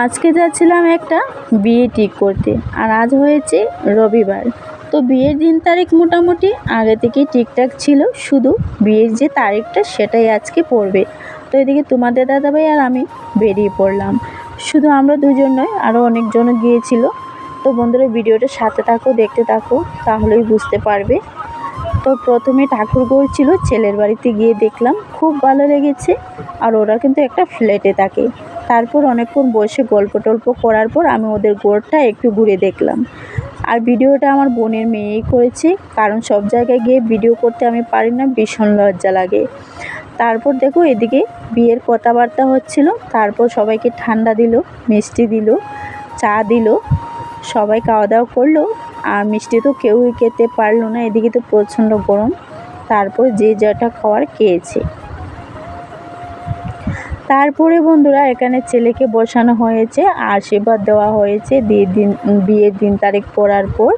আজকে যাচ্ছিলাম একটা বিয়ে ঠিক করতে, আর আজ হয়েছে রবিবার। তো বিয়ের দিন তারিখ মোটামুটি আগে থেকেই ঠিকঠাক ছিল, শুধু বিয়ের যে তারিখটা সেটাই আজকে পড়বে। তো এদিকে তোমাদের দাদাভাই আর আমি বেরিয়ে পড়লাম। শুধু আমরা দুজন নয় আরও অনেকজন গিয়েছিল। তো বন্ধুরা, ভিডিওটা সাথে থাকো, দেখতে থাকো, তাহলেই বুঝতে পারবে। তো প্রথমে ঠাকুর ছিল, ছেলের বাড়িতে গিয়ে দেখলাম, খুব ভালো লেগেছে, আর ওরা কিন্তু একটা ফ্ল্যাটে থাকে। তারপর অনেকক্ষণ বসে গল্প টল্প করার পর আমি ওদের গোড়টা একটু ঘুরে দেখলাম। আর ভিডিওটা আমার বোনের মেয়েই করেছে, কারণ সব জায়গায় গিয়ে ভিডিও করতে আমি পারি না, ভীষণ লজ্জা লাগে। তারপর দেখো এদিকে বিয়ের কথাবার্তা হচ্ছিল, তারপর সবাইকে ঠান্ডা দিল, মিষ্টি দিল, চা দিল, সবাই খাওয়া দাওয়া করল, আর মিষ্টি তো কেউই খেতে পারল না, এদিকে তো প্রচণ্ড গরম। তারপর যে যেটা খাওয়ার খেয়েছে। তারপরে বন্ধুরা, এখানে ছেলেকে বসানো হয়েছে, আশীর্বাদ দেওয়া হয়েছে বিয়ের দিন বিয়ের দিন তারিখ পড়ার পর।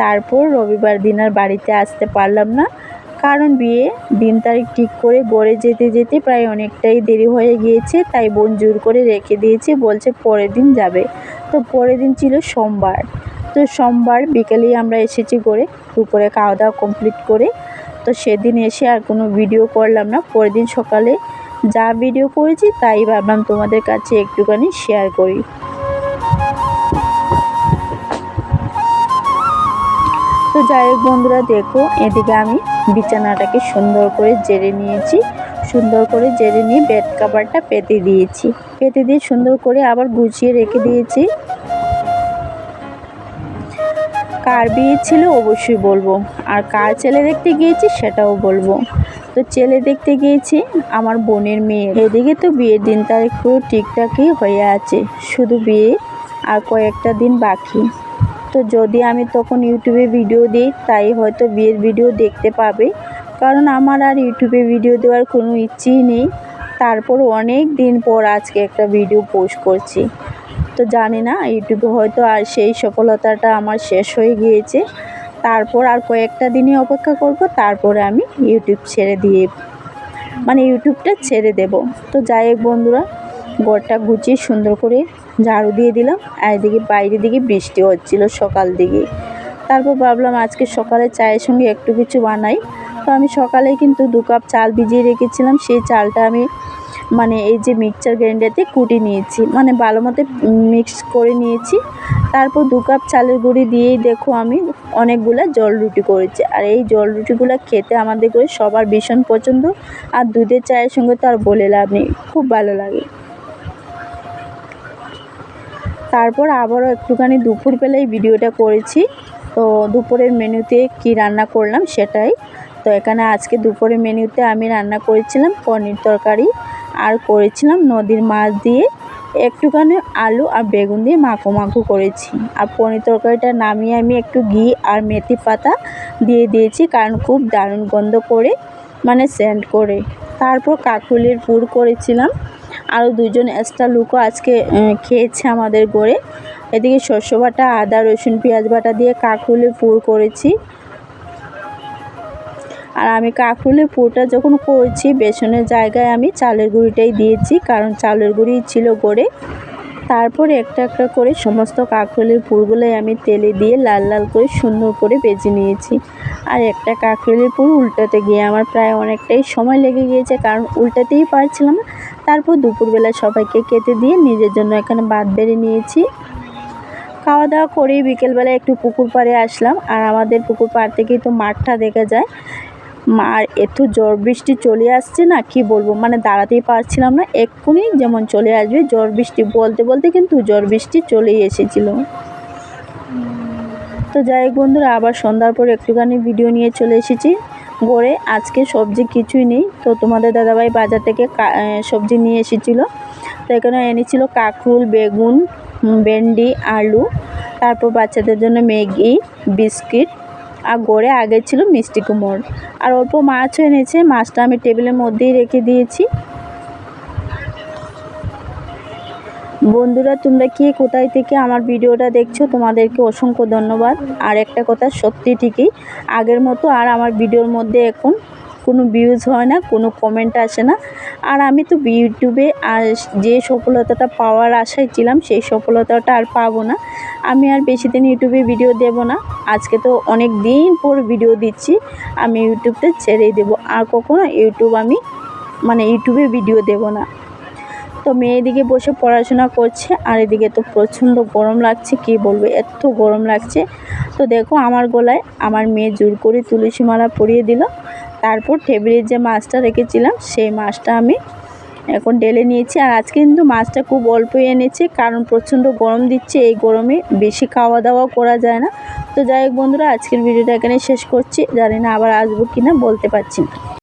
তারপর রবিবার দিন আর বাড়িতে আসতে পারলাম না, কারণ বিয়ে দিন তারিখ ঠিক করে গড়ে যেতে যেতে প্রায় অনেকটাই দেরি হয়ে গিয়েছে, তাই বোন জোর করে রেখে দিয়েছে, বলছে পরের দিন যাবে। তো পরের দিন ছিল সোমবার, তো সোমবার বিকেলেই আমরা এসেছি করে, দুপুরে খাওয়া দাওয়া কমপ্লিট করে। তো সেদিন এসে আর কোনো ভিডিও করলাম না, পরের দিন সকালে যা ভিডিও করেছি তাই ভাবলাম তোমাদের কাছে একটুখানি শেয়ার করি। তো যাই হোক বন্ধুরা, দেখো, এদিকে আমি বিছানাটাকে সুন্দর করে জেরে নিয়েছি। সুন্দর করে জেরে নিয়ে বেড কাভারটা পেতে দিয়েছি। পেতে দিয়ে সুন্দর করে আবার গুছিয়ে রেখে দিয়েছি। কার বিয়ে ছিল অবশ্যই বলব, আর কার ছেলে দেখতে গিয়েছি সেটাও বলব। তো ছেলে দেখতে গিয়েছি, আমার বোনের মেয়ে। এদিকে তো বিয়ের দিন তারিখ ঠিকঠাকই হয়ে আছে, শুধু বিয়ে আর কয়েকটা দিন বাকি। তো যদি আমি তখন ইউটিউবে ভিডিও দিই, তাই হয়তো বিয়ের ভিডিও দেখতে পাবে। কারণ আমার আর ইউটিউবে ভিডিও দেওয়ার কোনো ইচ্ছেই নেই। তারপর অনেক দিন পর আজকে একটা ভিডিও পোস্ট করছি। তো জানি না, ইউটিউবে হয়তো আর সেই সফলতাটা আমার শেষ হয়ে গিয়েছে। তারপর আর কয়েকটা দিনই অপেক্ষা করব, তারপরে আমি ইউটিউব ছেড়ে দিয়ে মানে ইউটিউবটা ছেড়ে দেব। তো যাই হোক বন্ধুরা, ঘরটা গুছিয়ে সুন্দর করে ঝাড়ু দিয়ে দিলাম। আর এদিকে বাইরের দিকে বৃষ্টি হচ্ছিল সকাল দিকে। তারপর ভাবলাম আজকে সকালে চায়ের সঙ্গে একটু কিছু বানাই। তো আমি সকালে কিন্তু দু কাপ চাল ভিজিয়ে রেখেছিলাম, সেই চালটা আমি মানে এই যে মিক্সচার গ্রাইন্ডারতে কুটি নিয়েছি। মানে ভালো মতো মিক্স করে নিয়েছি। তারপর দু কাপ চালের গুঁড়ি দিয়েই দেখো আমি অনেকগুলো জল রুটি করেছি। আর এই জল রুটিগুলো খেতে আমাদের করে সবার ভীষণ পছন্দ। আর দুধের চায়ের সঙ্গে তো আর বলে লাভ নেই, খুব ভালো লাগে। তারপর আবারও একটুখানি দুপুরবেলায় ভিডিওটা করেছি। তো দুপুরের মেনুতে কি রান্না করলাম সেটাই। তো এখানে আজকে দুপুরের মেনুতে আমি রান্না করেছিলাম পনির তরকারি। আর করেছিলাম নদীর মাছ দিয়ে। একটুখানি আলু আর বেগুন দিয়ে মাখো মাখো করেছি। আর পনির তরকারিটা নামিয়ে আমি একটু ঘি আর মেথি পাতা দিয়ে দিয়েছি, কারণ খুব দারুণ গন্ধ করে মানে সেন্ট করে। তারপর কাকুলির পুর করেছিলাম। আরও দুজন এক্সট্রা লুকও আজকে খেয়েছে আমাদের গড়ে। এদিকে শস্য বাটা, আদা, রসুন, পেঁয়াজ বাটা দিয়ে কাকুলির পুর করেছি। আর আমি কাঁকরুলের পুরোটা যখন করছি, বেসনের জায়গায় আমি চালের গুঁড়িটাই দিয়েছি, কারণ চালের গুঁড়ি ছিল গড়ে। তারপরে একটা একটা করে সমস্ত কাঁকরোলের পুরগুলোই আমি তেলে দিয়ে লাল লাল করে সুন্দর করে বেজে নিয়েছি। আর একটা কাঁকরোলের পুর উল্টাতে গিয়ে আমার প্রায় অনেকটাই সময় লেগে গিয়েছে, কারণ উল্টাতেই পারছিলাম না। তারপর দুপুরবেলা সবাইকে কেটে দিয়ে নিজের জন্য এখানে ভাত বেড়ে নিয়েছি। খাওয়া দাওয়া করেই বিকেলবেলা একটু পুকুর পাড়ে আসলাম, আর আমাদের পুকুর পাড় থেকেই তো মাঠটা দেখা যায়। আর এত ঝড় বৃষ্টি চলে আসছে না, কি বলব? মানে দাঁড়াতেই পারছিলাম না, এক্ষুনি যেমন চলে আসবে ঝড় বৃষ্টি বলতে বলতে কিন্তু ঝড় বৃষ্টি চলেই এসেছিল। তো যাই হোক বন্ধুরা, আবার সন্ধ্যার পর একটুখানি ভিডিও নিয়ে চলে এসেছি। গড়ে আজকে সবজি কিছুই নেই, তো তোমাদের দাদাভাই বাজার থেকে সবজি নিয়ে এসেছিল। তো এখানে এনেছিল কাঁকরুল, বেগুন ভেন্ডি, আলু, তারপর বাচ্চাদের জন্য ম্যাগি, বিস্কিট আর গড়ে আগে ছিল মিষ্টি কুমড়। আর অল্প মাছও এনেছে, মাছটা আমি টেবিলের মধ্যেই রেখে দিয়েছি। বন্ধুরা, তোমরা কি কোথায় থেকে আমার ভিডিওটা দেখছ, তোমাদেরকে অসংখ্য ধন্যবাদ। আর একটা কথা সত্যি ঠিকই, আগের মতো আর আমার ভিডিওর মধ্যে এখন কোনো ভিউজ হয় না, কোনো কমেন্ট আসে না। আর আমি তো ইউটিউবে আর যে সফলতাটা পাওয়ার আশায় ছিলাম, সেই সফলতাটা আর পাবো না। আমি আর বেশি দিন ইউটিউবে ভিডিও দেব না। আজকে তো অনেক দিন পর ভিডিও দিচ্ছি। আমি ইউটিউবটা ছেড়েই দেবো। আর কখনো ইউটিউব আমি মানে ইউটিউবে ভিডিও দেব না। তো মেয়ে এদিকে বসে পড়াশোনা করছে, আর এদিকে তো প্রচণ্ড গরম লাগছে, কি বলব, এত গরম লাগছে। তো দেখো আমার গলায় আমার মেয়ে জোর করে তুলসী মালা পরিয়ে দিল। তারপর টেবিলের যে মাছটা রেখেছিলাম, সেই মাছটা আমি এখন ডেলে নিয়েছি। আর আজকে কিন্তু মাছটা খুব অল্পই এনেছি, কারণ প্রচণ্ড গরম দিচ্ছে। এই গরমে বেশি খাওয়া দাওয়া করা যায় না। তো যাই হোক বন্ধুরা, আজকের ভিডিওটা এখানে শেষ করছি। জানি না আবার আসব কি না বলতে পারছি না।